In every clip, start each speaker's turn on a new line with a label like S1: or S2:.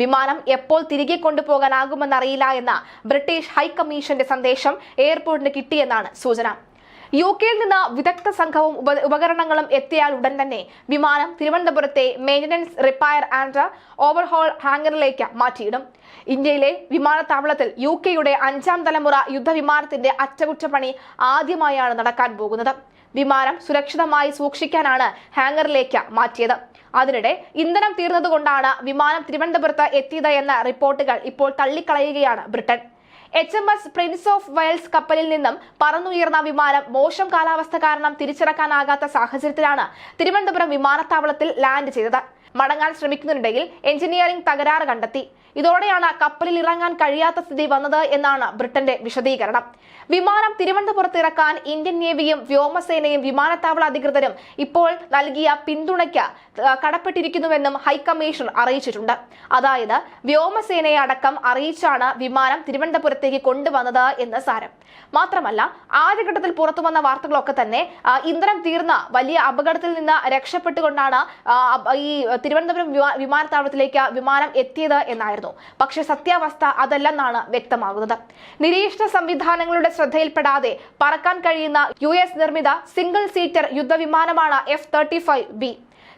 S1: വിമാനം എപ്പോൾ തിരികെ കൊണ്ടുപോകാനാകുമെന്നറിയില്ല എന്ന ബ്രിട്ടീഷ് ഹൈക്കമ്മീഷന്റെ സന്ദേശം എയർപോർട്ടിന് കിട്ടിയെന്നാണ് സൂചന. യു കെയിൽ നിന്ന് വിദഗ്ധ സംഘവും ഉപ ഉപകരണങ്ങളും എത്തിയാൽ ഉടൻ തന്നെ വിമാനം തിരുവനന്തപുരത്തെ മെയിന്റനൻസ് റിപ്പയർ ആൻഡ് ഓവർഹോൾ ഹാങ്ങറിലേക്ക് മാറ്റിയിടും. ഇന്ത്യയിലെ വിമാനത്താവളത്തിൽ യു കെയുടെ അഞ്ചാം തലമുറ യുദ്ധവിമാനത്തിന്റെ അറ്റകുറ്റപ്പണി ആദ്യമായാണ് നടക്കാൻ പോകുന്നത്. വിമാനം സുരക്ഷിതമായി സൂക്ഷിക്കാനാണ് ഹാങ്ങറിലേക്ക് മാറ്റിയത്. അതിനിടെ ഇന്ധനം തീർന്നതുകൊണ്ടാണ് വിമാനം തിരുവനന്തപുരത്ത് എത്തിയത് എന്ന റിപ്പോർട്ടുകൾ ഇപ്പോൾ തള്ളിക്കളയുകയാണ് Britain. H M S Prince of Wales കപ്പലിൽ നിന്നും പറന്നുയർന്ന വിമാനം മോശം കാലാവസ്ഥ കാരണം തിരിച്ചിറക്കാനാകാത്ത സാഹചര്യത്തിലാണ് തിരുവനന്തപുരം വിമാനത്താവളത്തിൽ ലാൻഡ് ചെയ്തത്. മടങ്ങാൻ ശ്രമിക്കുന്നതിനിടയിൽ എഞ്ചിനീയറിംഗ് തകരാറ് കണ്ടെത്തി. ഇതോടെയാണ് കപ്പലിൽ ഇറങ്ങാൻ കഴിയാത്ത സ്ഥിതി വന്നത് എന്നാണ് ബ്രിട്ടന്റെ വിശദീകരണം. വിമാനം തിരുവനന്തപുരത്ത് ഇറക്കാൻ ഇന്ത്യൻ നേവിയും വ്യോമസേനയും വിമാനത്താവള അധികൃതരും ഇപ്പോൾ നൽകിയ പിന്തുണയ്ക്ക് കടപ്പെട്ടിരിക്കുന്നുവെന്നും ഹൈക്കമ്മീഷൻ അറിയിച്ചിട്ടുണ്ട്. അതായത് വ്യോമസേനയെ അടക്കം അറിയിച്ചാണ് വിമാനം തിരുവനന്തപുരത്തേക്ക് കൊണ്ടുവന്നത് എന്ന് സാരം. മാത്രമല്ല ആദ്യഘട്ടത്തിൽ പുറത്തു വന്ന വാർത്തകളൊക്കെ തന്നെ ഇന്ധനം തീർന്ന വലിയ അപകടത്തിൽ നിന്ന് രക്ഷപ്പെട്ടുകൊണ്ടാണ് ഈ തിരുവനന്തപുരം വിമാ- വിമാനത്താവളത്തിലേക്ക് വിമാനം എത്തിയത് എന്നായിരുന്നു. പക്ഷെ സത്യാവസ്ഥ അതല്ലെന്നാണ് വ്യക്തമാകുന്നത്. നിരീക്ഷണ സംവിധാനങ്ങളുടെ ശ്രദ്ധയിൽപ്പെടാതെ പറക്കാൻ കഴിയുന്ന യു നിർമ്മിത സിംഗിൾ സീറ്റർ യുദ്ധവിമാനമാണ് എഫ് തേർട്ടി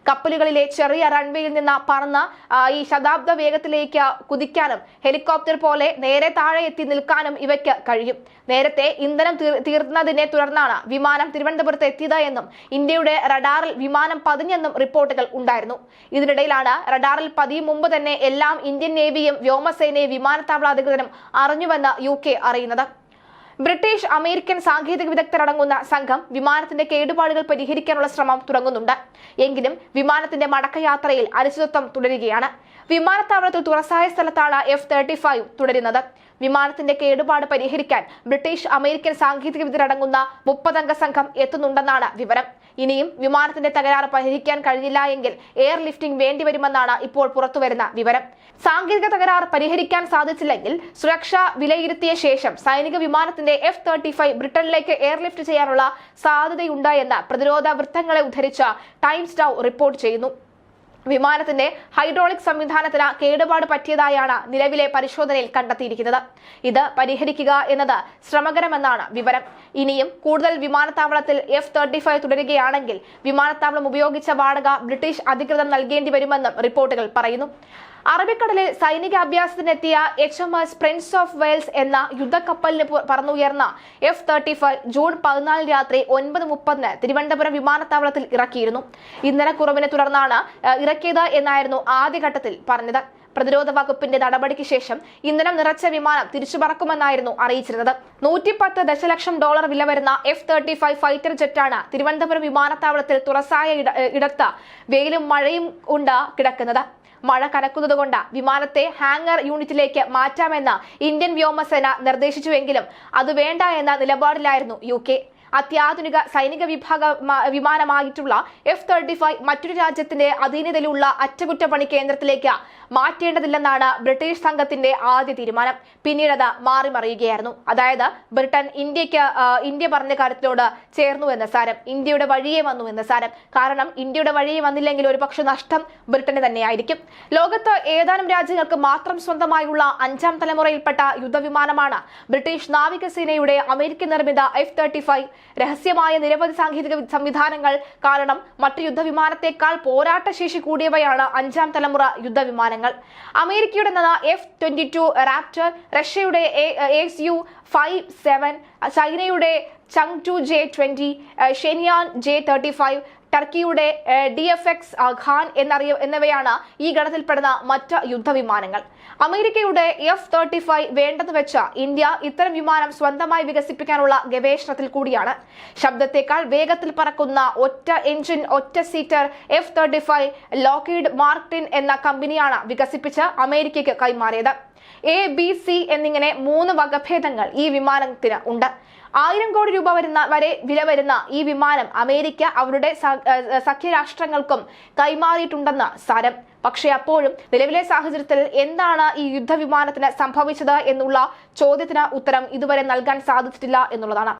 S1: കപ്പലുകളിലെ ചെറിയ റൺവേയിൽ നിന്ന് പറന്ന് ഈ ശതാബ്ദ വേഗത്തിലേക്ക് കുതിക്കാനും ഹെലികോപ്റ്റർ പോലെ നേരെ താഴെ എത്തി നിൽക്കാനും ഇവയ്ക്ക് കഴിയും. നേരത്തെ ഇന്ധനം തീർ- തീർന്നതിനെ തുടർന്നാണ് വിമാനം തിരുവനന്തപുരത്ത് എത്തിയത് എന്നും ഇന്ത്യയുടെ റഡാറിൽ വിമാനം പതിഞ്ഞെന്നും റിപ്പോർട്ടുകൾ ഉണ്ടായിരുന്നു. ഇതിനിടയിലാണ് റഡാറിൽ പതിയും മുമ്പ് തന്നെ എല്ലാം ഇന്ത്യൻ നേവിയും വ്യോമസേനയും വിമാനത്താവള അധികൃതരും അറിഞ്ഞുവെന്ന് യു അറിയുന്നത്. ബ്രിട്ടീഷ് അമേരിക്കൻ സാങ്കേതിക വിദഗ്ധരടങ്ങുന്ന സംഘം വിമാനത്തിന്റെ കേടുപാടുകൾ പരിഹരിക്കാനുള്ള ശ്രമം തുടങ്ങുന്നുണ്ട്. എങ്കിലും വിമാനത്തിന്റെ മടക്കയാത്രയിൽ അനിശ്ചിതത്വം തുടരുകയാണ്. വിമാനത്താവളത്തിൽ തുറസായ സ്ഥലത്താണ് എഫ് തേർട്ടി ഫൈവ് തുടരുന്നത്. വിമാനത്തിന്റെ കേടുപാട് പരിഹരിക്കാൻ ബ്രിട്ടീഷ് അമേരിക്കൻ സാങ്കേതിക വിദ്യരടങ്ങുന്ന മുപ്പതംഗ സംഘം എത്തുന്നുണ്ടെന്നാണ് വിവരം. ഇനിയും വിമാനത്തിന്റെ തകരാറ് പരിഹരിക്കാൻ കഴിഞ്ഞില്ല എങ്കിൽ എയർ ലിഫ്റ്റിംഗ് വേണ്ടിവരുമെന്നാണ് ഇപ്പോൾ പുറത്തുവരുന്ന വിവരം. സാങ്കേതിക തകരാറ് പരിഹരിക്കാൻ സാധിച്ചില്ലെങ്കിൽ സുരക്ഷ വിലയിരുത്തിയ ശേഷം സൈനിക വിമാനത്തിന്റെ എഫ് തേർട്ടി ഫൈവ് ബ്രിട്ടനിലേക്ക് എയർലിഫ്റ്റ് ചെയ്യാനുള്ള സാധ്യതയുണ്ട് എന്ന് പ്രതിരോധ വൃത്തങ്ങളെ ഉദ്ധരിച്ച ടൈംസ് ഡൗ റിപ്പോർട്ട് ചെയ്യുന്നു. വിമാനത്തിന്റെ ഹൈഡ്രോളിക് സംവിധാനത്തിന് കേടുപാട് പറ്റിയതായാണ് നിലവിലെ പരിശോധനയിൽ കണ്ടെത്തിയിരിക്കുന്നത്. ഇത് പരിഹരിക്കുക എന്നത് ശ്രമകരമെന്നാണ് വിവരം. ഇനിയും കൂടുതൽ വിമാനത്താവളത്തിൽ എഫ് തേർട്ടി ഫൈവ് തുടരുകയാണെങ്കിൽ വിമാനത്താവളം ഉപയോഗിച്ച വാടക ബ്രിട്ടീഷ് അധികൃതർ നൽകേണ്ടി വരുമെന്നും റിപ്പോർട്ടുകൾ പറയുന്നു. അറബിക്കടലിൽ സൈനിക അഭ്യാസത്തിനെത്തിയ H M S prince of Wales എന്ന യുദ്ധക്കപ്പലിന് പറന്നുയർന്ന എഫ് തേർട്ടി ഫൈവ് ജൂൺ പതിനാലിന് രാത്രി ഒൻപത് മുപ്പതിന് തിരുവനന്തപുരം വിമാനത്താവളത്തിൽ ഇറക്കിയിരുന്നു. ഇന്ധനക്കുറവിനെ തുടർന്നാണ് ഇറക്കിയത് എന്നായിരുന്നു ആദ്യഘട്ടത്തിൽ പറഞ്ഞത്. പ്രതിരോധ വകുപ്പിന്റെ നടപടിക്ക് ശേഷം ഇന്ധനം നിറച്ച വിമാനം തിരിച്ചു പറക്കുമെന്നായിരുന്നു അറിയിച്ചിരുന്നത്. നൂറ്റിപ്പത്ത് ദശലക്ഷം ഡോളർ വില വരുന്ന എഫ് തേർട്ടി ഫൈവ് ഫൈറ്റർ ജെറ്റാണ് തിരുവനന്തപുരം വിമാനത്താവളത്തിൽ തുറസായ ഇട- ഇടത്ത് വെയിലും മഴയും ഉണ്ട് കിടക്കുന്നത്. മഴ കനക്കുന്നതുകൊണ്ട് വിമാനത്തെ ഹാങ്ങർ യൂണിറ്റിലേക്ക് മാറ്റാമെന്ന് ഇന്ത്യൻ വ്യോമസേന നിർദ്ദേശിച്ചുവെങ്കിലും അത് വേണ്ട എന്ന നിലപാടിലായിരുന്നു യു അത്യാധുനിക സൈനിക വിഭാഗ വിമാനമായിട്ടുള്ള എഫ് തേർട്ടി ഫൈവ് മറ്റൊരു രാജ്യത്തിന്റെ അധീനതയിലുള്ള അറ്റകുറ്റപ്പണി കേന്ദ്രത്തിലേക്ക് മാറ്റേണ്ടതില്ലെന്നാണ് ബ്രിട്ടീഷ് സംഘത്തിന്റെ ആദ്യ തീരുമാനം. പിന്നീട് അത് മാറി മറിയുകയായിരുന്നു. അതായത് ബ്രിട്ടൻ ഇന്ത്യയ്ക്ക് ഇന്ത്യ പറഞ്ഞ കാര്യത്തിനോട് ചേർന്നു എന്ന സാരം ഇന്ത്യയുടെ വഴിയെ വന്നു എന്ന സാരം. കാരണം ഇന്ത്യയുടെ വഴിയെ വന്നില്ലെങ്കിൽ ഒരുപക്ഷെ നഷ്ടം ബ്രിട്ടന് തന്നെയായിരിക്കും. ലോകത്ത് ഏതാനും രാജ്യങ്ങൾക്ക് മാത്രം സ്വന്തമായുള്ള അഞ്ചാം തലമുറയിൽപ്പെട്ട യുദ്ധവിമാനമാണ് ബ്രിട്ടീഷ് നാവികസേനയുടെ അമേരിക്കൻ നിർമ്മിത എഫ് തേർട്ടി ഫൈവ് രഹസ്യമായ നിരവധി സാങ്കേതിക സംവിധാനങ്ങൾ കാരണം മറ്റു യുദ്ധവിമാനത്തെക്കാൾ പോരാട്ടശേഷി കൂടിയവയാണ് അഞ്ചാം തലമുറ യുദ്ധവിമാനങ്ങൾ. അമേരിക്കയുടെ എഫ് ട്വന്റി ടു റാപ്റ്റർ റഷ്യയുടെ എക്സ് യു ഫൈവ് സെവൻ ചൈനയുടെ Chengdu J twenty Shenyang J thirty five ടർക്കിയുടെ D F X Kaan എന്നറിയ എന്നിവയാണ് ഈ ഗണത്തിൽപ്പെടുന്ന മറ്റ് യുദ്ധവിമാനങ്ങൾ. അമേരിക്കയുടെ എഫ് തേർട്ടി ഫൈവ് വേണ്ടെന്ന് വെച്ച ഇന്ത്യ ഇത്തരം വിമാനം സ്വന്തമായി വികസിപ്പിക്കാനുള്ള ഗവേഷണത്തിൽ കൂടിയാണ്. ശബ്ദത്തെക്കാൾ വേഗത്തിൽ പറക്കുന്ന ഒറ്റ എഞ്ചിൻ ഒറ്റ seater F thirty five Lockheed Martin എന്ന കമ്പനിയാണ് വികസിപ്പിച്ച് അമേരിക്കയ്ക്ക് കൈമാറിയത്. എ ബി സി എന്നിങ്ങനെ മൂന്ന് വകഭേദങ്ങൾ ഈ വിമാനത്തിന് ഉണ്ട്. ആയിരം കോടി രൂപ വരുന്ന വരെ വില വരുന്ന ഈ വിമാനം അമേരിക്ക അവരുടെ സഖ്യരാഷ്ട്രങ്ങൾക്കും കൈമാറിയിട്ടുണ്ടെന്ന് സാരം. പക്ഷേ അപ്പോഴും നിലവിലെ സാഹചര്യത്തിൽ എന്താണ് ഈ യുദ്ധവിമാനത്തിന് സംഭവിച്ചത് എന്നുള്ള ചോദ്യത്തിന് ഉത്തരം ഇതുവരെ നൽകാൻ സാധിച്ചിട്ടില്ല എന്നുള്ളതാണ്.